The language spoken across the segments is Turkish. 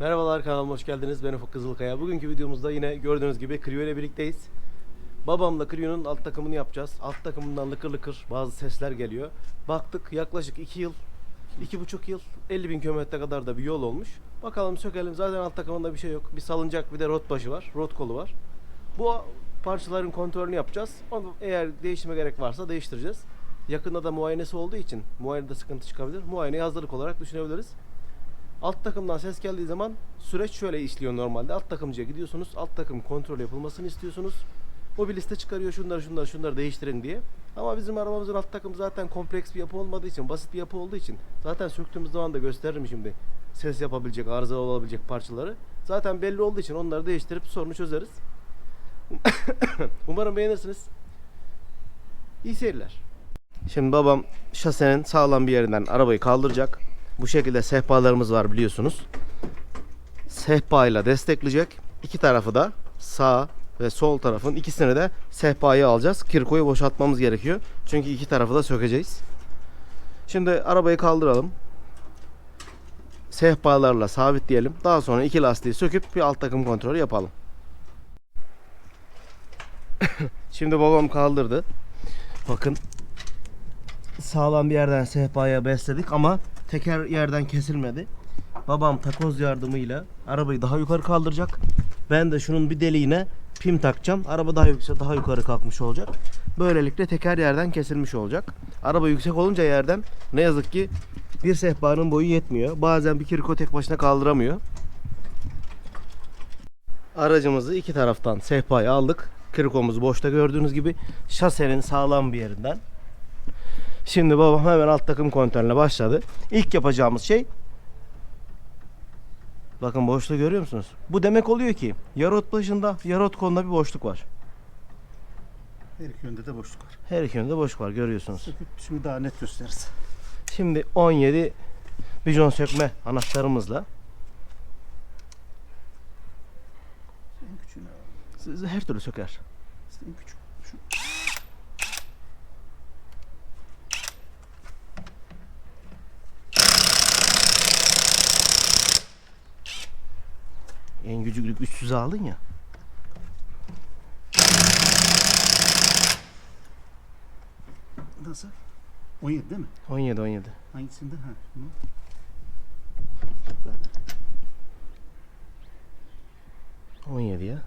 Merhabalar kanalıma hoş geldiniz. Ben Ufuk Kızılkaya. Bugünkü videomuzda yine gördüğünüz gibi Clio ile birlikteyiz. Babamla Clio'nun alt takımını yapacağız. Alt takımından lıkır lıkır bazı sesler geliyor. Baktık yaklaşık 2 yıl, 2,5 yıl 50 bin kilometre kadar da bir yol olmuş. Bakalım sökelim. Zaten alt takımında bir şey yok. Bir salıncak bir de rot başı var. Rot kolu var. Bu parçaların kontrolünü yapacağız. Onu eğer değişime gerek varsa değiştireceğiz. Yakında da muayenesi olduğu için muayenede sıkıntı çıkabilir. Muayeneye hazırlık olarak düşünebiliriz. Alt takımdan ses geldiği zaman süreç şöyle işliyor normalde. Alt takımcıya gidiyorsunuz. Alt takım kontrol yapılmasını istiyorsunuz. O bir liste çıkarıyor şunları şunları şunları değiştirin diye. Ama bizim arabamızın alt takım zaten kompleks bir yapı olmadığı için, basit bir yapı olduğu için zaten söktüğümüz zaman da gösteririm şimdi. Ses yapabilecek, arıza olabilecek parçaları. Zaten belli olduğu için onları değiştirip sorunu çözeriz. Umarım beğenirsiniz. İyi seyirler. Şimdi babam şasenin sağlam bir yerinden arabayı kaldıracak. Bu şekilde sehpalarımız var biliyorsunuz. Sehpa ile destekleyecek. İki tarafı da sağ ve sol tarafın ikisini de sehpayı alacağız. Kirkoyu boşaltmamız gerekiyor. Çünkü iki tarafı da sökeceğiz. Şimdi arabayı kaldıralım. Sehpalarla sabitleyelim. Daha sonra iki lastiği söküp bir alt takım kontrolü yapalım. Şimdi babam kaldırdı. Bakın sağlam bir yerden sehpaya besledik ama teker yerden kesilmedi. Babam takoz yardımıyla arabayı daha yukarı kaldıracak. Ben de şunun bir deliğine pim takacağım. Araba daha yüksek, daha yukarı kalkmış olacak. Böylelikle teker yerden kesilmiş olacak. Araba yüksek olunca yerden ne yazık ki bir sehpanın boyu yetmiyor. Bazen bir kirko tek başına kaldıramıyor. Aracımızı iki taraftan sehpayı aldık. Kirkomuzu boşta gördüğünüz gibi şasenin sağlam bir yerinden Şimdi babam hemen alt takım kontrolüne başladı. İlk yapacağımız şey Bakın boşluğu görüyor musunuz? Bu demek oluyor ki yarot başında yarot kolunda bir boşluk var. Her iki yönde de boşluk var. Her iki yönde boşluk var görüyorsunuz. Söküp şimdi daha net gösteririz. Şimdi 17 bijon sökme anahtarımızla sizi her türlü söker. En küçük. Şu. En gücüklük 300 aldın ya. Nasıl? 17 değil mi? 17 17. Hangisinde? Ha. Şunu. 17 ya.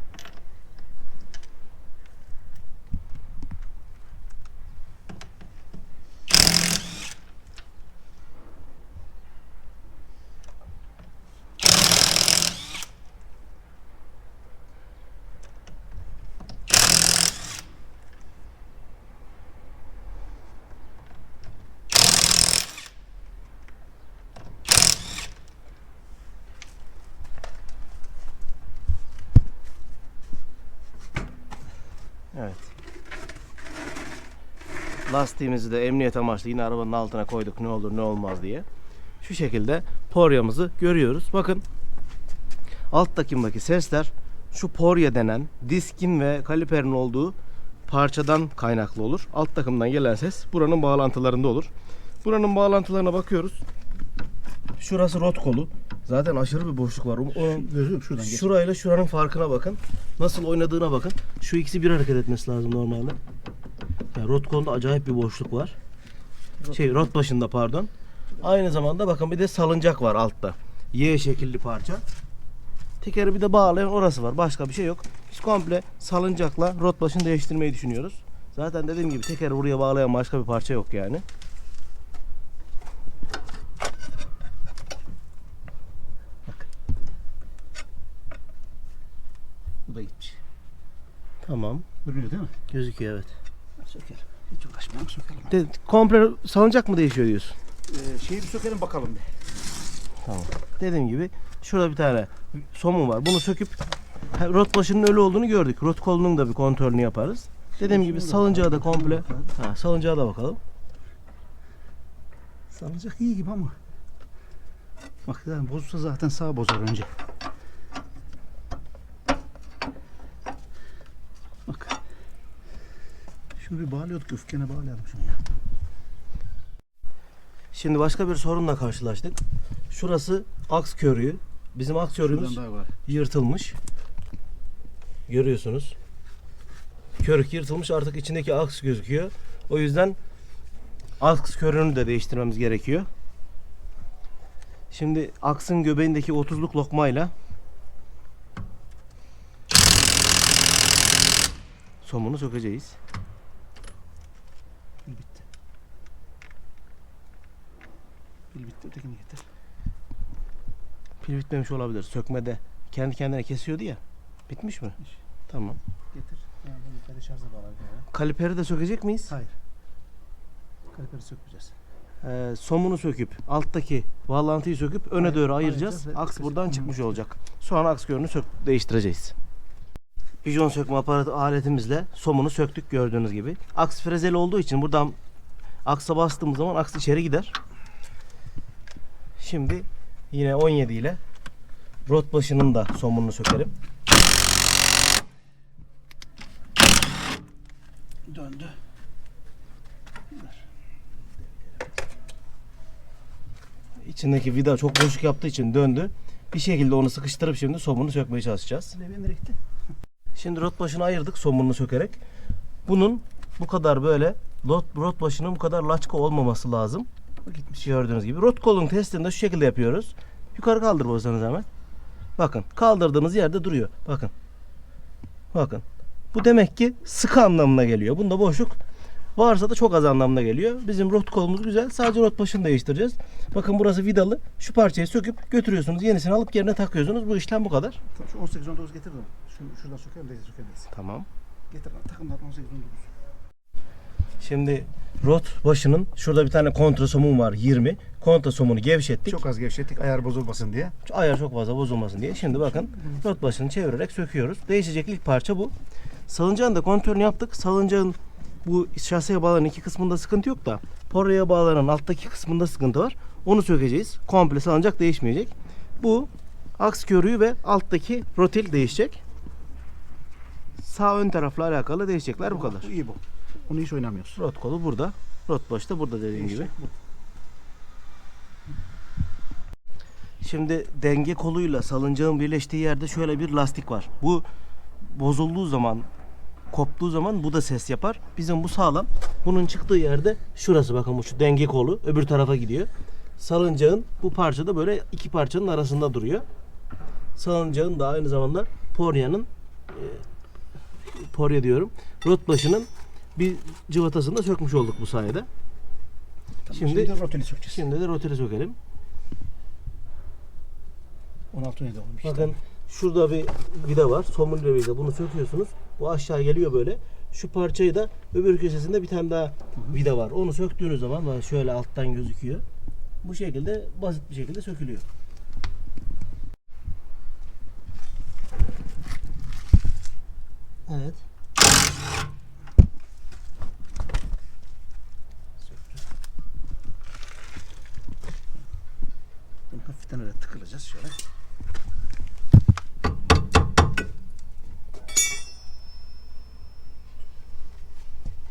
Evet. Lastiğimizi de emniyet amaçlı yine arabanın altına koyduk ne olur ne olmaz diye. Şu şekilde poryamızı görüyoruz. Bakın alt takımdaki sesler şu porya denen diskin ve kaliperin olduğu parçadan kaynaklı olur. Alt takımdan gelen ses buranın bağlantılarında olur. Buranın bağlantılarına bakıyoruz. Şurası rot kolu. Zaten aşırı bir boşluk var. O? Şuradan geç. Şurayla şuranın farkına bakın. Nasıl oynadığına bakın. Şu ikisi bir hareket etmesi lazım normalde. Yani rot kolunda acayip bir boşluk var. Şey rot başında pardon. Aynı zamanda bakın bir de salıncak var altta. Y şekilli parça. Tekeri bir de bağlayan orası var. Başka bir şey yok. Biz komple salıncakla rot başını değiştirmeyi düşünüyoruz. Zaten dediğim gibi tekeri buraya bağlayan başka bir parça yok yani. Bu da gitmiş. Tamam. Görünüyor değil mi? Gözüküyor evet. Sökelim. Hiç uğraşmayalım sökelim. De, komple salıncak mı değişiyor diyorsun? Ee, şeyi bir sökelim bakalım bir. Tamam. Dediğim gibi şurada bir tane somun var. Bunu söküp rot başının ölü olduğunu gördük. Rot kolunun da bir kontrolünü yaparız. Dediğim gibi salıncağı da komple ha, salıncağa da bakalım. Salacak iyi gibi ama. Bak yani bozulsa zaten sağ bozar önce. Bak. Şunu bir bağlıyorduk öfkene bağlayalım şunu ya. Şimdi başka bir sorunla karşılaştık. Şurası aks körüğü. bizim daha kolay. yırtılmış. Görüyorsunuz. Körük yırtılmış artık içindeki aks gözüküyor. O yüzden aks körünü de değiştirmemiz gerekiyor. Şimdi aksın göbeğindeki 30'luk lokmayla somunu sökeceğiz. Pil bitti. Ötekini getir. Pil bitmemiş olabilir. Sökmede kendi kendine kesiyordu ya. Bitmiş mi? Bitmiş. Tamam. Getir. Yani bunu şarja bağlar. Kaliperi de sökecek miyiz? Hayır. Kaliperi sökmeyeceğiz. Ee, somunu söküp alttaki bağlantıyı söküp öne Aynen, doğru ayıracağız. evet, Aks buradan Hı. çıkmış olacak. Sonra aks körünü sök değiştireceğiz. Pijon sökme aparatı aletimizle somunu söktük gördüğünüz gibi. Aks frezeli olduğu için buradan aksa bastığımız zaman aks içeri gider. Şimdi yine 17 ile rot başının da somununu sökelim. Döndü. İçindeki vida çok boşluk yaptığı için döndü. Bir şekilde onu sıkıştırıp şimdi somunu sökmeye çalışacağız. Şimdi rot başını ayırdık somununu sökerek. Bunun bu kadar böyle rot, rot başının bu kadar laçka olmaması lazım. Gitmiş. Gördüğünüz gibi. Rot kolun testini de şu şekilde yapıyoruz. Yukarı kaldır bozsanız hemen. Bakın kaldırdığınız yerde duruyor. Bakın. Bakın. Bu demek ki sıkı anlamına geliyor. Bunda boşluk varsa da çok az anlamına geliyor. Bizim rot kolumuz güzel. Sadece rot başını değiştireceğiz. Bakın burası vidalı. Şu parçayı söküp götürüyorsunuz. Yenisini alıp yerine takıyorsunuz. Bu işlem bu kadar. Şu 18 19 getir de. Şu, şuradan sökelim de sökebiliriz. Tamam. Getir takımlar 18 19. Şimdi rot başının şurada bir tane kontra somun var 20. Kontra somunu gevşettik. Çok az gevşettik ayar bozulmasın diye. Ayar çok fazla bozulmasın diye. Şimdi bakın rot başını çevirerek söküyoruz. Değişecek ilk parça bu. Salıncağın da kontrolünü yaptık. Salıncağın bu şaseye bağlanan iki kısmında sıkıntı yok da poraya bağlanan alttaki kısmında sıkıntı var. Onu sökeceğiz. Komple salıncak değişmeyecek. Bu aks körüğü ve alttaki rotil değişecek. Sağ ön tarafla alakalı değişecekler bu kadar. Bu iyi bu. Onu hiç oynamıyoruz. Rot kolu burada. Rot başı da burada dediğim gibi. Şimdi denge koluyla salıncağın birleştiği yerde şöyle bir lastik var. Bu bozulduğu zaman, koptuğu zaman bu da ses yapar. Bizim bu sağlam. Bunun çıktığı yerde şurası bakın bu şu denge kolu öbür tarafa gidiyor. Salıncağın bu parça da böyle iki parçanın arasında duruyor. Salıncağın da aynı zamanda poryanın e, porya diyorum. Rot başının bir cıvatasını da sökmüş olduk bu sayede. Tamam, Şimdi- şimdi, roteli sökeceğiz. Şimdi de roteli sökelim. 16 17 olmuş. Bakın şurada bir vida var. Somurlu vida. Bunu söküyorsunuz. Bu aşağı geliyor böyle. Şu parçayı da öbür köşesinde bir tane daha vida var. Onu söktüğünüz zaman bak şöyle alttan gözüküyor. Bu şekilde basit bir şekilde sökülüyor. Evet. Bunu hafiften öyle tıkılacağız şöyle.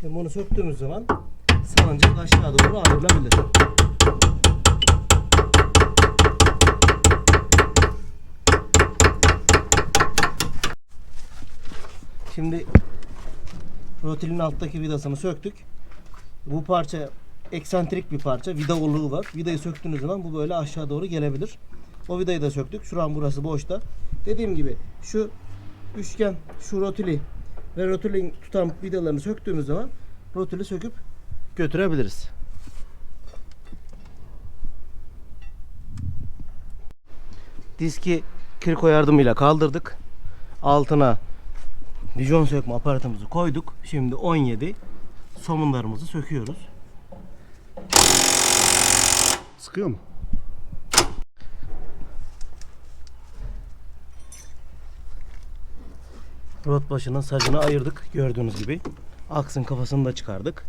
Şimdi bunu söktüğümüz zaman salıncak aşağı doğru ayrılabilir. Şimdi rotilin alttaki vidasını söktük. Bu parça eksantrik bir parça. Vida oluğu var. Vidayı söktüğünüz zaman bu böyle aşağı doğru gelebilir. O vidayı da söktük. Şu an burası boşta. Dediğim gibi şu üçgen, şu rotili ve rotilin tutan vidalarını söktüğümüz zaman rotili söküp götürebiliriz. Diski kriko yardımıyla kaldırdık. Altına bijon sökme aparatımızı koyduk. Şimdi 17 somunlarımızı söküyoruz. Sıkıyor mu? Rot başının sacını ayırdık gördüğünüz gibi. Aksın kafasını da çıkardık.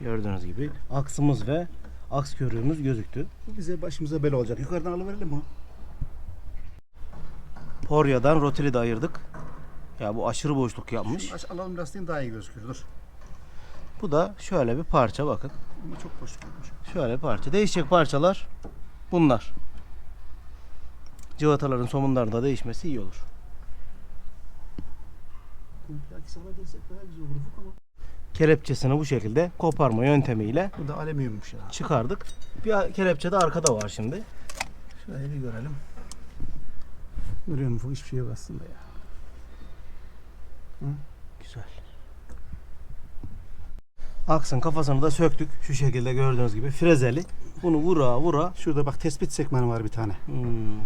Gördüğünüz gibi aksımız ve aks körüğümüz gözüktü. Bu bize başımıza bela olacak. Yukarıdan alıverelim bunu. Poryadan rotili de ayırdık. Ya bu aşırı boşluk yapmış. Aç, alalım lastiğin daha iyi gözüküyor. Dur. Bu da şöyle bir parça bakın. Ama çok boş olmuş. Şöyle parça. Değişecek parçalar bunlar. cıvataların somunların da değişmesi iyi olur. Kelepçesini bu şekilde koparma yöntemiyle Bu da alüminyummuş ya. çıkardık. Bir kelepçe de arkada var şimdi. Şöyle bir görelim. Görüyor musun? Hiçbir şey yok aslında ya. Güzel. Aksın kafasını da söktük. Şu şekilde gördüğünüz gibi frezeli. Bunu vura vura. Şurada bak tespit sekmanı var bir tane. Hmm,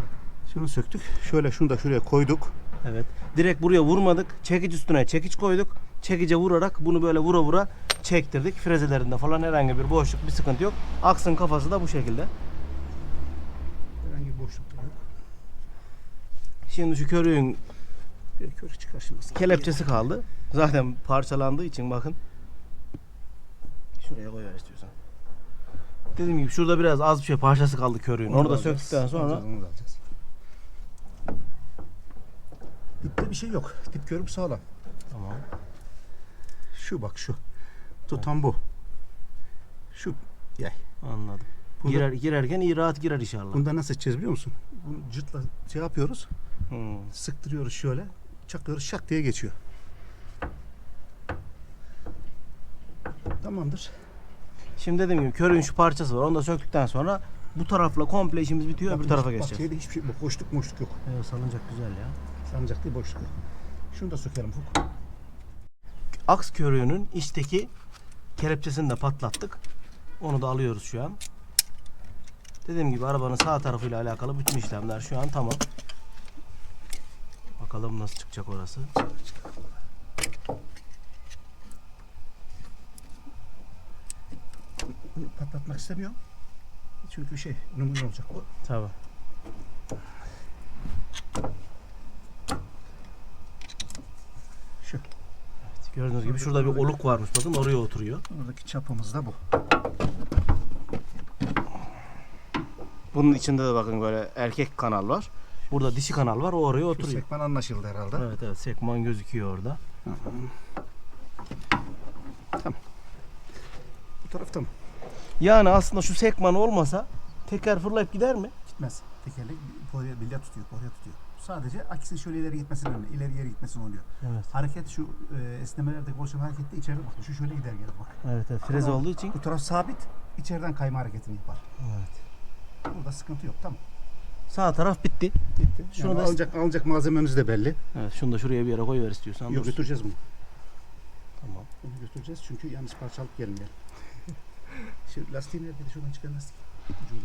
Şunu söktük. Şöyle şunu da şuraya koyduk. evet. Direkt buraya vurmadık. Çekiç üstüne çekiç koyduk. Çekice vurarak bunu böyle vura vura çektirdik. Frezelerinde falan herhangi bir boşluk bir sıkıntı yok. Aksın kafası da bu şekilde. Herhangi bir boşluk da yok. Şimdi şu körüğün Bir kör çıkar şimdi. kelepçesi kaldı. Zaten parçalandığı için bakın. Şuraya koyar istiyorsan. Dediğim gibi şurada biraz az bir şey parçası kaldı körüğün. Onu da alacağız. söktükten sonra Alacağız, onu da alacağız. Dipte bir şey yok. Dip körüm sağlam. Tamam. Şu bak şu. Tutan bu. Şu yay. Anladım. Bunda- Girer, girerken iyi rahat girer inşallah. Bunda nasıl edeceğiz biliyor musun? Bunu cırtla şey yapıyoruz. Hmm. Sıktırıyoruz şöyle. Çakıyoruz şak diye geçiyor. Tamamdır. Şimdi dediğim gibi körüğün şu parçası var. Onu da söktükten sonra bu tarafla komple işimiz bitiyor. Öbür Bak, tarafa bak, geçeceğiz. şeyde hiçbir şey yok. Boşluk boşluk yok. Evet, salıncak güzel ya. Sancak değil boşluk yok. Şunu da sökelim Fuk. Aks körüğünün içteki kelepçesini de patlattık. Onu da alıyoruz şu an. Dediğim gibi arabanın sağ tarafıyla alakalı bütün işlemler şu an tamam. Bakalım nasıl çıkacak orası. Bunu patlatmak istemiyorum. Çünkü şey numara olacak o. Tabii. Şu. Gördüğünüz gibi şurada bir oluk varmış bakın oraya oturuyor. Buradaki çapımız da bu. Bunun içinde de bakın böyle erkek kanal var. Burada dişi kanal var o oraya Şu oturuyor. sekman anlaşıldı herhalde. Evet evet sekman gözüküyor orada. Bu tarafta mı? Yani aslında şu sekman olmasa teker fırlayıp gider mi? Gitmez. Tekerlek oraya bilya tutuyor, oraya tutuyor. Sadece akisi şöyle ileri gitmesini önüne, ileri geri gitmesini oluyor. Evet. Hareket şu e, esnemelerdeki oluşan harekette içeride bak. Şu şöyle gider gelir bak. Evet evet freze Ama olduğu için. Bu taraf sabit, içeriden kayma hareketini yapar. Evet. Burada sıkıntı yok. Tamam. Sağ taraf bitti. Bitti. Şunu Yani da- alacak alacak malzememiz de belli. Evet şunu da şuraya bir yere koyver istiyorsan. Yok dursun. götüreceğiz bunu. Tamam. Bunu götüreceğiz çünkü yalnız parçalık gelmeyelim. Şu lastiği nerede? Şuradan çıkan lastik. Ucunu.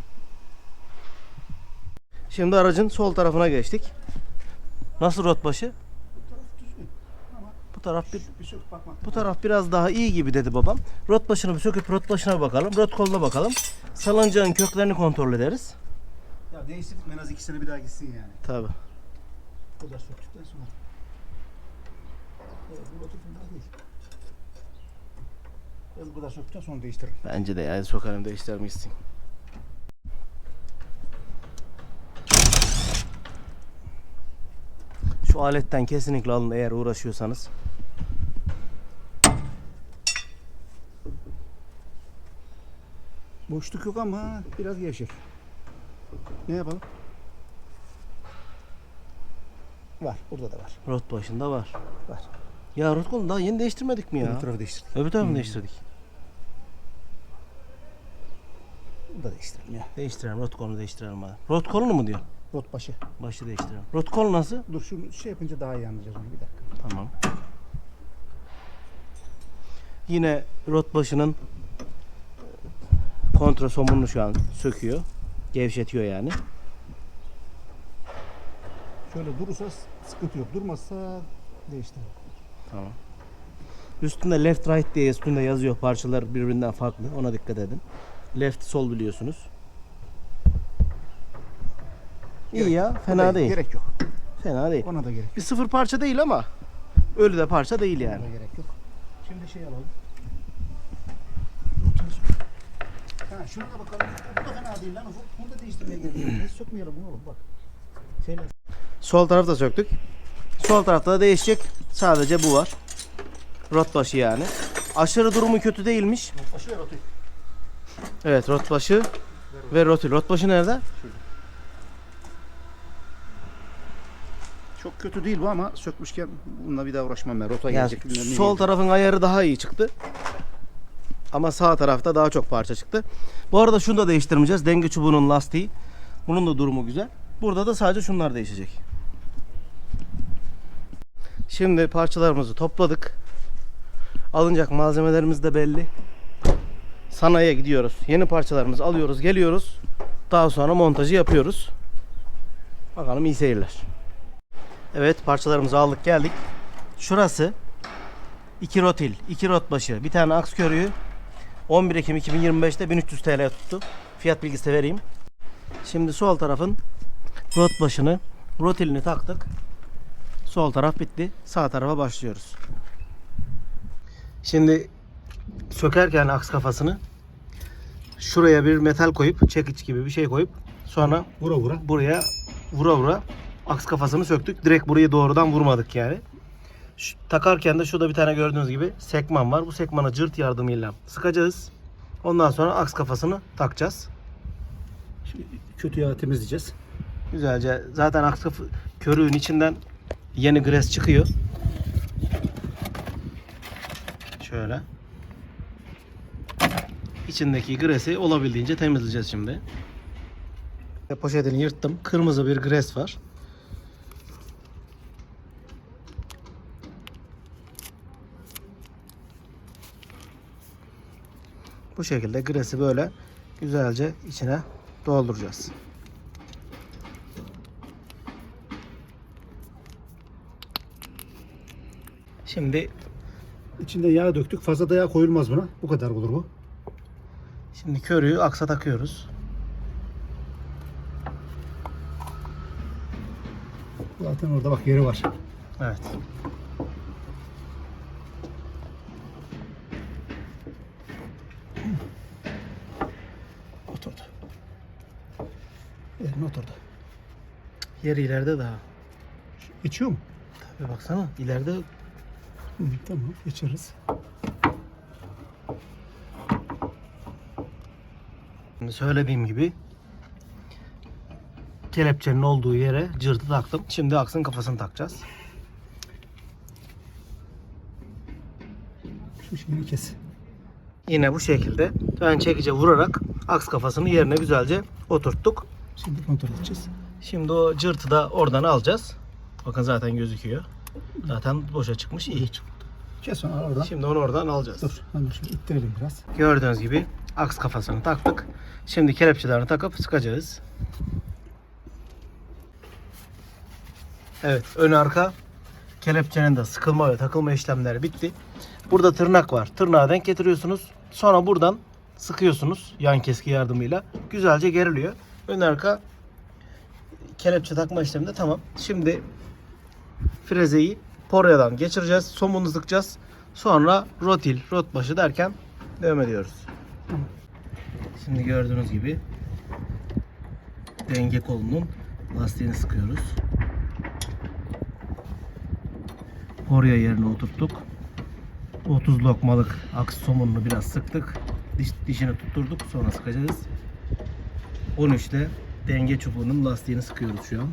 Şimdi aracın sol tarafına geçtik. Nasıl rot başı? Bu taraf düzgün. Ama Bu taraf bir bir, bakmak. bu taraf biraz daha iyi gibi dedi babam. Rot başını bir söküp rot başına bakalım. Rot koluna bakalım. Salıncağın köklerini kontrol ederiz. Ya değiştirdik en az iki sene bir daha gitsin yani. Tabi. Bu kadar söktükten sonra. Evet, bu oturtun daha değil. Ben bu kadar söktükten sonra değiştiririm. Bence de yani sokarım değiştirmişsin. Şu aletten kesinlikle alın eğer uğraşıyorsanız. Boşluk yok ama biraz gevşek. Ne yapalım? Var, burada da var. Rot başında var. Var. Ya rot kolunu daha yeni değiştirmedik mi ya? Bu tarafı değiştirdik. Öbür tarafını Hmm. değiştirdik. Bunu da değiştirelim ya. Değiştirelim rot kolunu değiştirelim hadi. Rot kolunu mu diyor? Rot başı. Başı değiştirelim. Rot kol nasıl? Dur şunu şey yapınca daha iyi anlayacağız onu bir dakika. Tamam. Yine rot başının kontra somununu şu an söküyor. Gevşetiyor yani. Şöyle durursa sıkıntı yok. Durmazsa değiştirelim. Tamam. Üstünde left right diye üstünde yazıyor. Parçalar birbirinden farklı. Ona dikkat edin. Left sol biliyorsunuz. İyi Gerek- ya. Fena Ona değil. Gerek yok. Fena değil. Ona da gerek Bir sıfır parça değil ama ölü de parça değil Ona yani. da gerek yok. Şimdi şey alalım. Ha şuna da bakalım. Bu da fena değil lan ufuk. Bunu da değiştirmeye gerek yok. Biz bunu oğlum bak. Şeyler. Sol tarafta söktük. Sol tarafta da değişecek. Sadece bu var. Rot başı yani. Aşırı durumu kötü değilmiş. Başı ver otur. Evet rot başı ve rotil. Rot başı nerede? Çok kötü değil bu ama sökmüşken bununla bir daha uğraşmam ben. Rota Yani gelecek. bilmem ne sol gelecek. tarafın ayarı daha iyi çıktı. Ama sağ tarafta daha çok parça çıktı. Bu arada şunu da değiştirmeyeceğiz. Denge çubuğunun lastiği. Bunun da durumu güzel. Burada da sadece şunlar değişecek. Şimdi parçalarımızı topladık. Alınacak malzemelerimiz de belli. Sanayiye gidiyoruz. Yeni parçalarımızı alıyoruz, geliyoruz. Daha sonra montajı yapıyoruz. Bakalım iyi seyirler. Evet parçalarımızı aldık geldik. Şurası 2 rotil, 2 rot başı, bir tane aks körüğü 11 Ekim 2025'te 1300 TL tuttu. Fiyat bilgisi vereyim. Şimdi sol tarafın rot başını, rotilini taktık. Sol taraf bitti. Sağ tarafa başlıyoruz. Şimdi sökerken aks kafasını şuraya bir metal koyup çekiç gibi bir şey koyup sonra Vura vura. buraya vura vura aks kafasını söktük. Direkt burayı doğrudan vurmadık yani. Şu- takarken de şurada bir tane gördüğünüz gibi sekman var. Bu sekmanı cırt yardımıyla sıkacağız. Ondan sonra aks kafasını takacağız. Şimdi kötü yağı temizleyeceğiz. Güzelce zaten aks kafı körüğün içinden yeni gres çıkıyor. Şöyle. İçindeki gresi olabildiğince temizleyeceğiz şimdi. Poşetini yırttım. Kırmızı bir gres var. Bu şekilde gresi böyle güzelce içine dolduracağız. Şimdi İçinde yağ döktük. Fazla da yağ koyulmaz buna. Bu kadar olur bu. şimdi körüğü aksa takıyoruz. Zaten orada bak yeri var. Evet. Oturdu. Yerine oturdu. Yeri ileride daha. Geçiyor mu? Tabii baksana ileride Hı, tamam geçeriz. Şimdi söylediğim gibi kelepçenin olduğu yere cırtı taktım. Şimdi aksın kafasını takacağız. Şu şeyini kes. Yine bu şekilde ön çekice vurarak aks kafasını yerine güzelce oturttuk. Şimdi kontrol edeceğiz. Şimdi o cırtı da oradan alacağız. Bakın zaten gözüküyor. Zaten boşa çıkmış iyi. Kes onu oradan. Şimdi onu oradan alacağız. Dur. Hemen şöyle ittirelim biraz. Gördüğünüz gibi aks kafasını taktık. Şimdi kelepçelerini takıp sıkacağız. Evet ön arka kelepçenin de sıkılma ve takılma işlemleri bitti. Burada tırnak var. Tırnağı denk getiriyorsunuz. Sonra buradan sıkıyorsunuz yan keski yardımıyla. Güzelce geriliyor. Ön arka kelepçe takma işlemi de tamam. Şimdi frezeyi poryadan geçireceğiz. Somunu sıkacağız. Sonra rotil, rot başı derken devam ediyoruz. Şimdi gördüğünüz gibi denge kolunun lastiğini sıkıyoruz. Porya yerine oturttuk. 30 lokmalık aks somununu biraz sıktık. Diş, dişini tutturduk. Sonra sıkacağız. 13'te denge çubuğunun lastiğini sıkıyoruz şu an.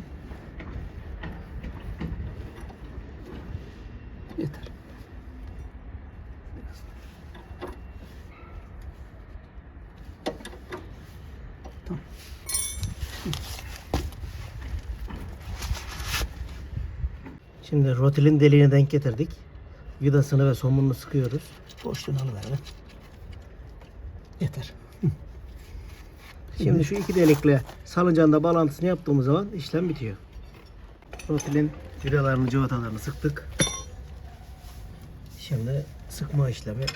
Şimdi rotilin deliğine denk getirdik. Vidasını ve somununu sıkıyoruz. Boşluğunu alıverelim. Yeter. Şimdi şu iki delikle salıncağında bağlantısını yaptığımız zaman işlem bitiyor. Rotilin vidalarını, cıvatalarını sıktık. Şimdi sıkma işlemi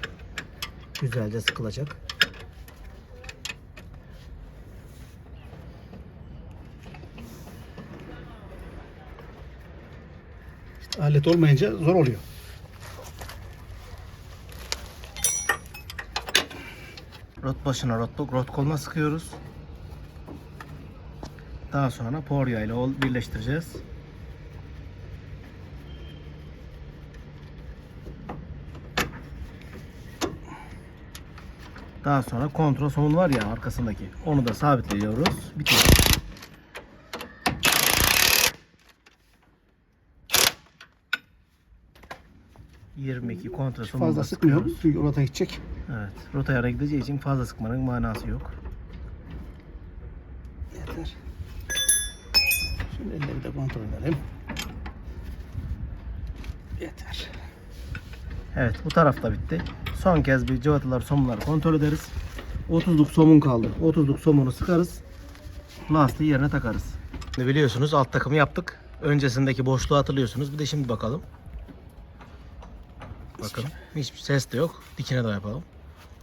güzelce sıkılacak. Alet olmayınca zor oluyor. Rot başına rot, rot koluna sıkıyoruz. Daha sonra porya ile birleştireceğiz. Daha sonra kontrol somun var ya arkasındaki. Onu da sabitliyoruz. Bitiyor. 22 kontra sonunda Fazla sıkmıyorum sıkıyoruz. çünkü orada gidecek. Evet. Rotayara gideceği için fazla sıkmanın manası yok. Yeter. Şimdi elleri de kontrol edelim. Yeter. Evet bu taraf da bitti. Son kez bir cıvatalar somunları kontrol ederiz. 30'luk somun kaldı. 30'luk somunu sıkarız. Lastiği yerine takarız. Biliyorsunuz alt takımı yaptık. Öncesindeki boşluğu hatırlıyorsunuz. Bir de şimdi bakalım. Bakın hiçbir ses de yok. Dikine de yapalım.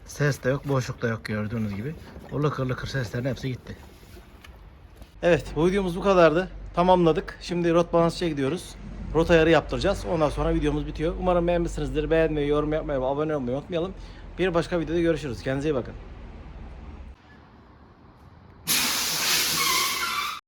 Ses de yok, boşluk da yok gördüğünüz gibi. O lıkır lıkır seslerin hepsi gitti. Evet bu videomuz bu kadardı. Tamamladık. Şimdi rot balansçıya gidiyoruz. Rota ayarı yaptıracağız. Ondan sonra videomuz bitiyor. Umarım beğenmişsinizdir. Beğenmeyi, yorum yapmayı ve abone olmayı unutmayalım. Bir başka videoda görüşürüz. Kendinize iyi bakın.